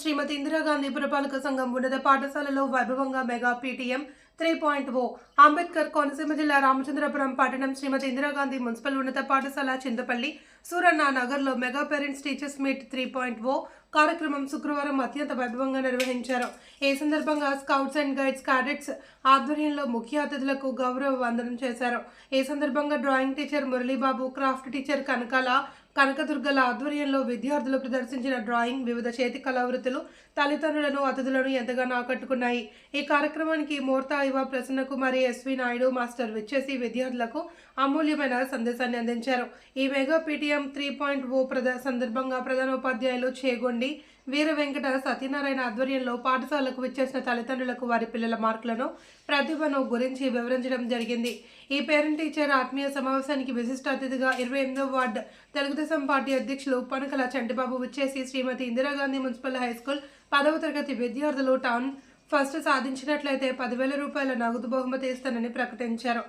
శ్రీమతి ఇందిరాగాంధీ పురపాలక సంఘం ఉన్నత పాఠశాలలో వైభవంగా mega PTM three point O Ambedkar Konaseema జిల్లా రామచంద్రపురం పట్టణం శ్రీమతి ఇందిరాగాంధీ మున్సిపల్ ఉన్నత పాఠశాల చింతపల్లి సూరన్న నగర్లో mega parents teachers meet three point O కార్యక్రమం శుక్రవారం అత్యంత వైభవంగా నిర్వహించారు. ఈ సందర్భంగా స్కౌట్స్ అండ్ గైడ్స్ క్యాడెట్స్ ఆధ్వర్యంలో ముఖ్య అతిథులకు గౌరవ వందనం చేశారు. ఈ సందర్భంగా drawing teacher Muralibabu craft teacher Kanakala కనకదుర్గల ఆధ్వర్యంలో విద్యార్థులు ప్రదర్శించిన డ్రాయింగ్ వివిధ చేతి కళావృత్తులు తల్లిదండ్రులను అతిథులను ఎంతగానో ఆకట్టుకున్నాయి. ఈ కార్యక్రమానికి Mortha Prasanna Kumari S V Naidu master విచ్చేసి విద్యార్థులకు అమూల్యమైన సందేశాన్ని అందించారు. ఈ mega PTM three point O ప్రద సందర్భంగా ప్రధానోపాధ్యాయులు చేగొండి. వీర వెంకట సత్యనారాయణ ఆధ్వర్యంలో పాఠశాలకు విచ్చేసిన తల్లిదండ్రులకు వారి పిల్లల మార్కులను ప్రతిభను గురించి వివరించడం జరిగింది. ఈ పేరెంట్ టీచర్ ఆత్మీయ సమావేశానికి విశిష్ట అతిథిగా ఇరవై ఎనిమిదో వార్డు తెలుగుదేశం పార్టీ అధ్యక్షులు పనకల చంటిబాబు విచ్చేసి Srimathi Indira Gandhi municipal high school పదవ తరగతి విద్యార్థులు టౌన్ ఫస్ట్ సాధించినట్లయితే పదివేల రూపాయల నగదు బహుమతి ఇస్తానని ప్రకటించారు.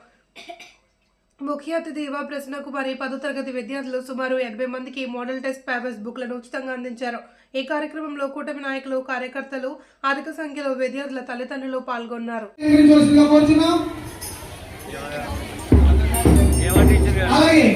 ముఖ్య అతిథి యువ ప్రశ్న కుమారి పదో తరగతి విద్యార్థులు సుమారు ఎనభై మందికి మోడల్ టెస్ట్ పేపర్స్ బుక్లను ఉచితంగా అందించారు. ఈ కార్యక్రమంలో కూటమి నాయకులు కార్యకర్తలు అధిక సంఖ్యలో విద్యార్థుల తల్లిదండ్రులు పాల్గొన్నారు. అలాగే.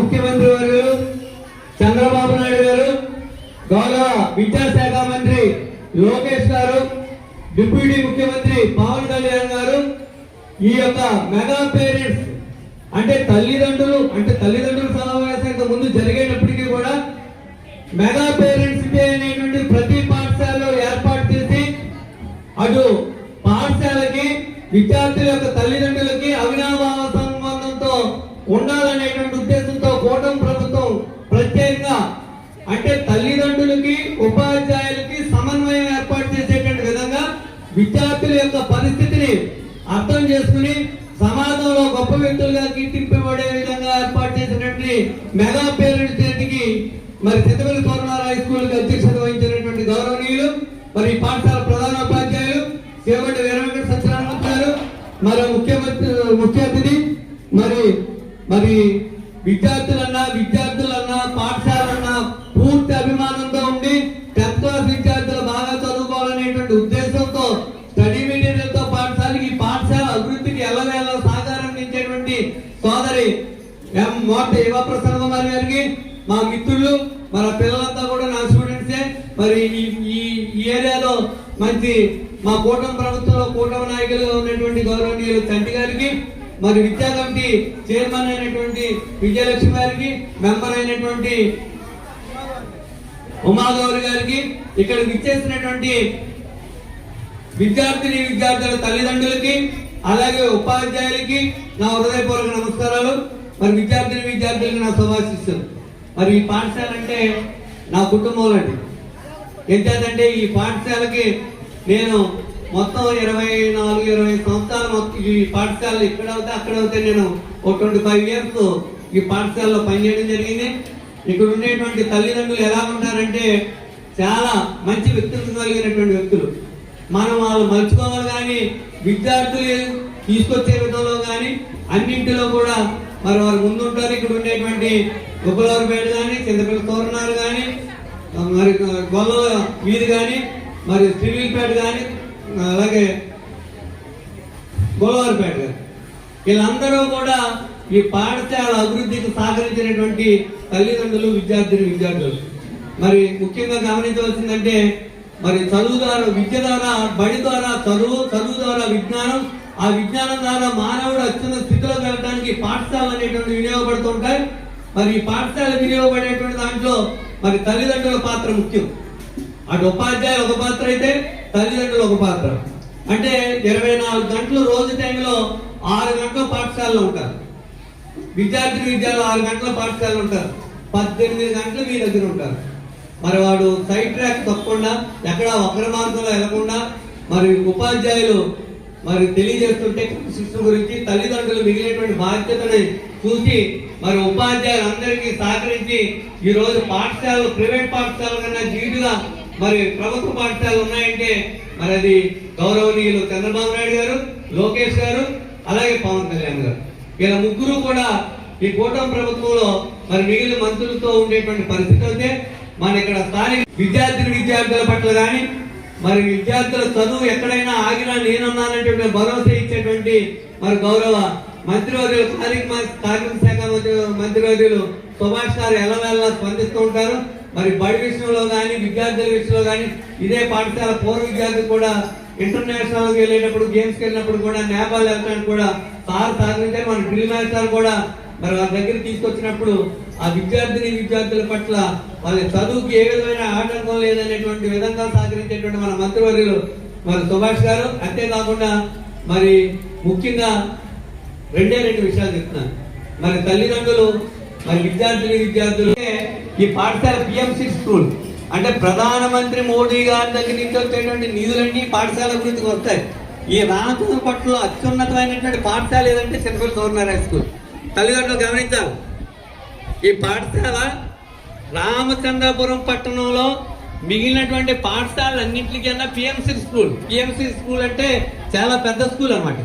ముఖ్యమంత్రి వారు చంద్రబాబు నాయుడు గారు గౌరవ విద్యాశాఖ మంత్రి లోకేష్ గారు డిప్యూటీ ముఖ్యమంత్రి పవన్ కళ్యాణ్ గారు ఈ యొక్క మెగా పేరెంట్స్ అంటే తల్లిదండ్రులు అంటే తల్లిదండ్రుల సమావేశానికి ముందు జరిగేటప్పటికీ కూడా మెగా పేరెంట్స్ డే అనేటువంటి ప్రతి పాఠశాలలో ఏర్పాటు చేసి అటు పాఠశాలకి విద్యార్థుల యొక్క తల్లిదండ్రులకి అవినాభావ సంబంధంతో ఉండాలనేటువంటి ఉద్దేశం కూటమి ప్రభుత్వం ప్రత్యేకంగా అంటే తల్లిదండ్రులకి ఉపాధ్యాయులకి సమన్వయం ఏర్పాటు చేసేటువంటి విధంగా విద్యార్థుల యొక్క పరిస్థితిని అర్థం చేసుకుని సమాజంలో గొప్ప వ్యక్తులుగా కీర్తింపబడే విధంగా ఏర్పాటు చేసినటువంటి మెగా పేరెంట్స్ డేకి మరి సిద్ధపల్లి పౌర్ణాల హై స్కూల్కి అధ్యక్షత వహించినటువంటి గౌరవనీయులు మరి పాఠశాల ప్రధానోపాధ్యాయులు సేవటి వీరవెంకట సత్యనారాయణ గారు మరి ముఖ్యమంత్రి ముఖ్య అతిథి మరి మరి విద్యార్థులన్నా విద్యార్థి మా మిత్రులు మన పిల్లలంతా కూడా నా స్టూడెంట్సే. మరి ఈ ఈ- ఏరియాలో మంచి మా కూటమి ప్రభుత్వంలో కూటమి నాయకులుగా ఉన్నటువంటి గౌరవనీయులు తండ్రి గారికి మరి విద్యా కమిటీ చైర్మన్ అయినటువంటి విజయలక్ష్మి గారికి మెంబర్ అయినటువంటి ఉమాగౌరి గారికి ఇక్కడ విచ్చేసినటువంటి విద్యార్థిని విద్యార్థుల తల్లిదండ్రులకి అలాగే ఉపాధ్యాయులకి నా హృదయపూర్వక నమస్కారాలు. మరి విద్యార్థిని విద్యార్థులకి నా శుభాశిస్తాను మరి ఈ పాఠశాల అంటే నా కుటుంబం లాంటి ఎంతేదంటే ఈ పాఠశాలకి నేను మొత్తం ఇరవై నాలుగు ఇరవై సంవత్సరాలు మొత్తం ఈ పాఠశాల ఇక్కడ అవుతే అక్కడ అవుతే నేను ఒక ట్వంటీ ఫైవ్ ఇయర్స్ ఈ పాఠశాలలో పనిచేయడం జరిగింది. ఇక్కడ ఉండేటువంటి తల్లిదండ్రులు ఎలా ఉంటారంటే చాలా మంచి వ్యక్తులు కలిగినటువంటి వ్యక్తులు. మనం వాళ్ళు మలుచుకోవాలి కానీ విద్యార్థులు తీసుకొచ్చే విధంలో కానీ అన్నింటిలో కూడా మరి వారు ముందుంటారు. ఇక్కడ ఉండేటువంటి గుబ్బలవారిపేట కానీ చింతపల్లి తోరణాలు కానీ మరి గొల్ల వీధి కానీ మరి శ్రీవిల్పేట కానీ అలాగే గోలవారిపేట వీళ్ళందరూ కూడా ఈ పాఠశాల అభివృద్ధికి సహకరించినటువంటి తల్లిదండ్రులు విద్యార్థులు విద్యార్థులు. మరి ముఖ్యంగా గమనించవలసిందంటే మరి చదువు ద్వారా విద్య ద్వారా బడి ద్వారా చదువు చదువు ద్వారా విజ్ఞానం ఆ విజ్ఞానం ద్వారా మానవుడు అత్యున్న స్థితిలోకి వెళ్ళడానికి పాఠశాలలు అనేటువంటి వినియోగపడుతుంటాయి మరి ఈ పాఠశాల వినియోగపడేటువంటి దాంట్లో మరి తల్లిదండ్రుల పాత్ర ముఖ్యం. అటు ఉపాధ్యాయులు ఒక పాత్ర అయితే తల్లిదండ్రులు ఒక పాత్ర. అంటే ఇరవై నాలుగు గంటలు రోజు టైంలో ఆరు గంటలు పాఠశాలలో ఉంటారు. విద్యార్థి విద్యార్థులు ఆరు గంటల పాఠశాలలో ఉంటారు. పద్దెనిమిది గంటలు మీ దగ్గర ఉంటారు. మరి వాడు సైడ్ ట్రాక్ తప్పకుండా ఎక్కడ వక్ర మార్గంలో వెళ్ళకుండా మరి ఉపాధ్యాయులు మరి తెలియజేస్తుంటే శిక్షణ గురించి తల్లిదండ్రులు మిగిలినటువంటి బాధ్యతని చూసి మరి ఉపాధ్యాయులు అందరికీ సహకరించి ఈ రోజు పాఠశాలలు ప్రైవేట్ పాఠశాల కన్నా జీటుగా మరి ప్రభుత్వ పాఠశాలలు ఉన్నాయంటే మరి అది గౌరవనీయులు చంద్రబాబు నాయుడు గారు లోకేష్ గారు అలాగే పవన్ కళ్యాణ్ గారు. వీళ్ళ ముగ్గురు కూడా ఈ కూటమి ప్రభుత్వంలో మరి మిగిలిన మంత్రులతో ఉండేటువంటి పరిస్థితి అయితే మన ఇక్కడ స్థానిక విద్యార్థిని విద్యార్థుల పట్ల కానీ మరి విద్యార్థుల చదువు ఎక్కడైనా ఆగినా నేనున్నానంటే భరోసా ఇచ్చేటువంటి మరి గౌరవ మంత్రివర్యులు కార్మిక కార్మిక శాఖ మంత్రి మంత్రివర్యులు సుభాష్ గారు ఎల్లవేళలా స్పందిస్తూ ఉంటారు? మరి బడి విషయంలో కానీ విద్యార్థుల విషయంలో కానీ ఇదే పాఠశాల పూర్వ విద్యార్థులు కూడా ఇంటర్నేషనల్కి వెళ్ళేటప్పుడు గేమ్స్కి వెళ్ళినప్పుడు కూడా నేపాల్ వెళ్ళడానికి కూడా సార్ సహకరించారు. మన డ్రిల్ మాస్టర్ కూడా మరి వాళ్ళ దగ్గర తీసుకొచ్చినప్పుడు ఆ విద్యార్థిని విద్యార్థుల పట్ల వాళ్ళ చదువుకి ఏ విధమైన ఆటంకం లేదనేటువంటి విధంగా సహకరించేటువంటి మన మంత్రివర్యులు మరి సుభాష్ గారు. అంతేకాకుండా మరి ముఖ్యంగా రెండే రెండు విషయాలు చెప్తున్నాను. మరి తల్లిదండ్రులు మరి విద్యార్థిని విద్యార్థులు ఈ పాఠశాల పిఎంసి స్కూల్. అంటే ప్రధానమంత్రి మోడీ గారి దగ్గర నుంచి వచ్చేటువంటి నిధులన్నీ పాఠశాల గురించి వస్తాయి. ఈ రామచంద్ర పట్ల అత్యున్నతమైనటువంటి పాఠశాల ఏదంటే చిన్నపల్లి గవర్నర్ హై స్కూల్. తల్లిదండ్రులు గమనించాలి. ఈ పాఠశాల రామచంద్రపురం పట్టణంలో మిగిలినటువంటి పాఠశాలన్నింటికన్నా పిఎంసి స్కూల్. పిఎంసి స్కూల్ అంటే చాలా పెద్ద స్కూల్ అనమాట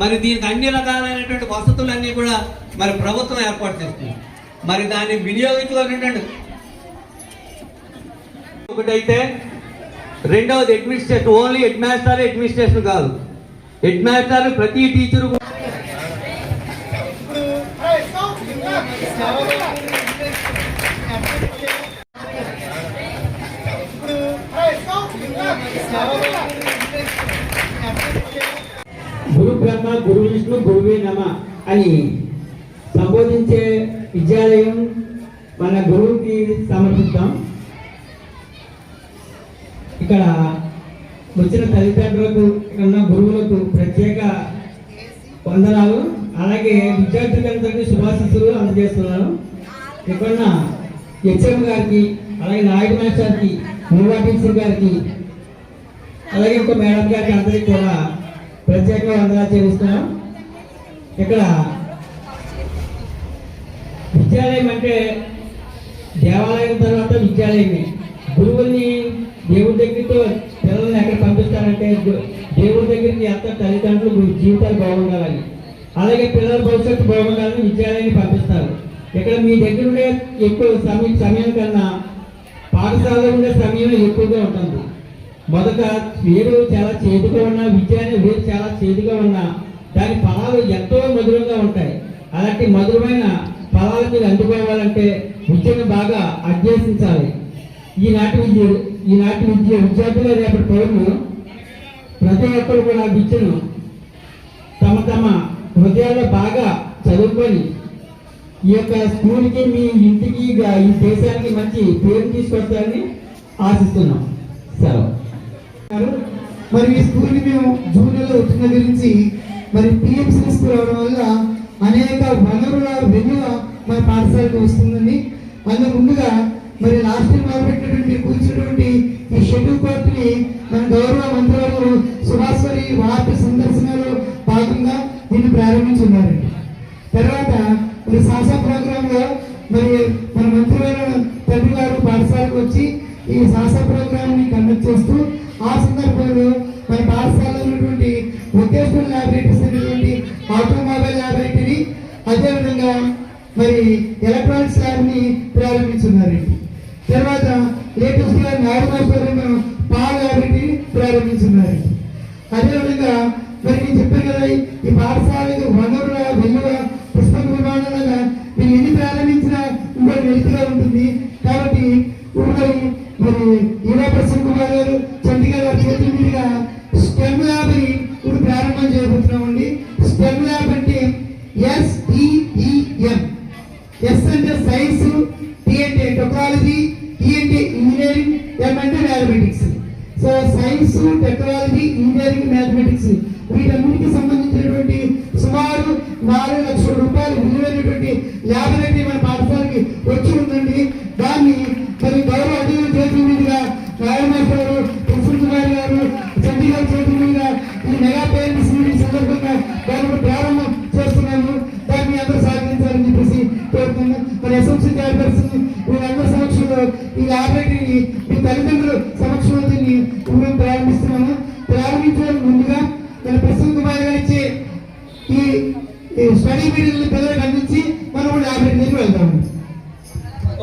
మరి దీనికి అన్ని రకాలైనటువంటి వసతులన్నీ కూడా మరి ప్రభుత్వం ఏర్పాటు చేస్తుంది. మరి దాన్ని వినియోగించుకోవాలంటే ఒకటైతే రెండవది administration only head master administration కాదు. హెడ్ మాస్టర్ ప్రతి టీచరు గురు బ్రహ్మ గురు విష్ణు గురువే నమ అని సంబోధించే విద్యాలయం మన గురువుకి సమర్పిస్తాం ఇక్కడ వచ్చిన తల్లిదండ్రులకు ఇక్కడ ఉన్న గురువులకు ప్రత్యేక వందనాలు. అలాగే విద్యార్థులందరికీ శుభాశిస్సులు అందజేస్తున్నాను. ఇక్కడ హెచ్ఎం గారికి అలాగే నాయుడు మాస్టర్కి మూవా టీచర్ గారికి అలాగే ఇంకో మేడం గారికి అందరికీ కూడా ప్రత్యేకంగా వందనాలు చెల్లిస్తున్నాం ఇక్కడ విద్యాలయం అంటే దేవాలయం తర్వాత విద్యాలయమే. గురువుల్ని దేవుడి దగ్గరతో పిల్లల్ని ఎక్కడ పంపిస్తారంటే దేవుడి దగ్గరికి ఎంత తల్లిదండ్రులు జీవితాలు బాగుండాలని. అలాగే పిల్లల భవిష్యత్తు బాగుండాలని విద్యాలయాన్ని పంపిస్తారు. ఇక్కడ మీ దగ్గర ఉండే ఎక్కువ సమయం సమయం కన్నా పాఠశాలలో ఉండే సమయం ఎక్కువగా ఉంటుంది. మొదట వేరు చాలా చేదుగా ఉన్న విద్య అనే వేరు చాలా చేదుగా ఉన్న దాని ఫలాలు ఎంతో మధురంగా ఉంటాయి. అలాంటి మధురమైన ఫలాలు మీరు అందుకోవాలంటే విద్యను బాగా అభ్యసించాలి. ఈనాటి విద్య ఈనాటి విద్య విద్యార్థులు రేపటి పౌరులు ప్రతి ఒక్కరు కూడా విద్యను తమ తమ హృదయాల్లో బాగా చదువుకొని ఈ యొక్క స్కూల్కి మీ ఇంటికి ఈ దేశానికి మంచి పేరు తీసుకొస్తారని ఆశిస్తున్నాం. సెలవు. మరి ఈ స్కూల్ మేము జూన్ వచ్చిన గురించి నుంచి మరి పిఎంసీ స్కూల్ అవడం వల్ల అనేక వనరుల వెన్నుల మన పాఠశాలకు వస్తుందని. అందులో ముందుగా మరి లాస్ట్ టైం మొదలుపెట్టినటువంటి కూర్చున్నటువంటి ఈ షెడ్యూల్ కోర్ట్ మన గౌరవ మంత్రులు సుభాష్ వార్డు సందర్శనలో భాగంగా దీన్ని ప్రారంభించున్నారండి. తర్వాత మరి సాసా ప్రోగ్రామ్లో మరి మరి ఎలక్ట్రానిక్స్ ల్యాబ్ని ప్రారంభించున్నారండి. తర్వాత లేటెస్ట్గా గా పాల మాస్టర్ పాల్ ప్రారంభించున్నారండి. అదేవిధంగా మరి నేను చెప్పాను కదా ఈ పాఠశాలకు వనరుల వెలువ పుస్తక విమానాలుగా మీరు ఎన్ని ప్రారంభించినా ఇంకో వెలుతుగా ఉంటుంది. కాబట్టి ఇప్పుడు మరి ఈవా ప్రసన్న కుమార్ గారు చండీగఢ్ గారి చేతుల మీదుగా స్టెమ్ ల్యాబ్ని ఇప్పుడు ప్రారంభం చేయబోతున్నామండి. ఫిజిక్స్ టెక్నాలజీ ఇంజనీరింగ్ మ్యాథమెటిక్స్ వీటన్నిటికి సంబంధించినటువంటి సుమారు నాలుగు లక్షల రూపాయలు విలువైనటువంటి ల్యాబొరేటరీ మన పాఠశాలకి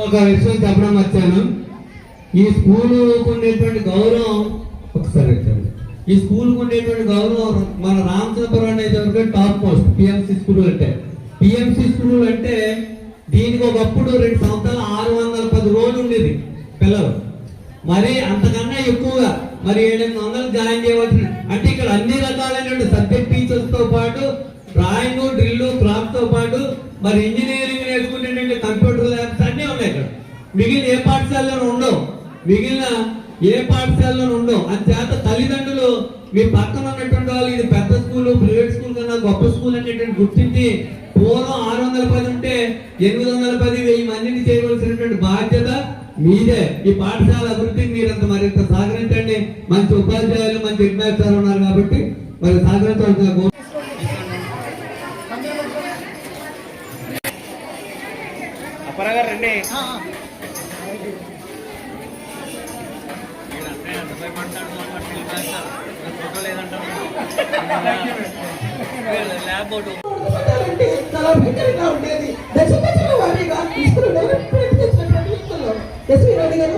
ఒక విషయం చెప్పడం వచ్చాను. ఈ స్కూల్ ఉండేటువంటి గౌరవం ఒకసారి వచ్చాను ఈ స్కూల్ ఉండేటువంటి గౌరవం మన రామచంద్రపురం అనేది టాప్ మోస్ట్ పిఎంసి స్కూల్ అంటే. పిఎంసి స్కూల్ అంటే దీనికి ఒకప్పుడు రెండు సంవత్సరాలు ఆరు వందల పది రోజులు ఉండేది పిల్లలు. మరి అంతకన్నా ఎక్కువగా మరి ఏడెనిమిది వందలు జాయిన్ చేయవలసిన అంటే ఇక్కడ అన్ని రకాలైన సబ్జెక్ట్ టీచర్స్తో పాటు డ్రాయింగ్ డ్రిల్ క్రాఫ్ట్తో పాటు మరి ఇంజనీరింగ్ నేర్చుకునేటువంటి కంప్యూటర్ ల్యాబ్స్ అన్నీ ఉన్నాయి ఇక్కడ మిగిలిన ఏ పాఠశాలలో ఉండవు. మిగిలిన ఏ పాఠశాలలో ఉండవు. అంచేత తల్లిదండ్రులు మీ పక్కన ఉన్నటువంటి వాళ్ళు ఇది పెద్ద స్కూల్ ప్రైవేట్ స్కూల్ కన్నా గొప్ప స్కూల్ అనేటువంటి గుర్తించి పూర్వం ఆరు వందల పది ఉంటే ఎనిమిది వందల పది వెయ్యి మందిని చేయవలసినటువంటి బాధ్యత మీదే. ఈ పాఠశాల అభివృద్ధికి మీరంత మరింత సహకరించండి. మంచి ఉపాధ్యాయులు మంచి హెడ్ మాస్టర్ ఉన్నారు కాబట్టి మరి సహకరించవలసిన రండి. చాలా భయంకరంగా ఉండేది దశ దశల వారీగా తీసుకుని డెవలప్మెంట్ చేసిన ప్రభుత్వంలో ఎస్వి రెడ్డి గారు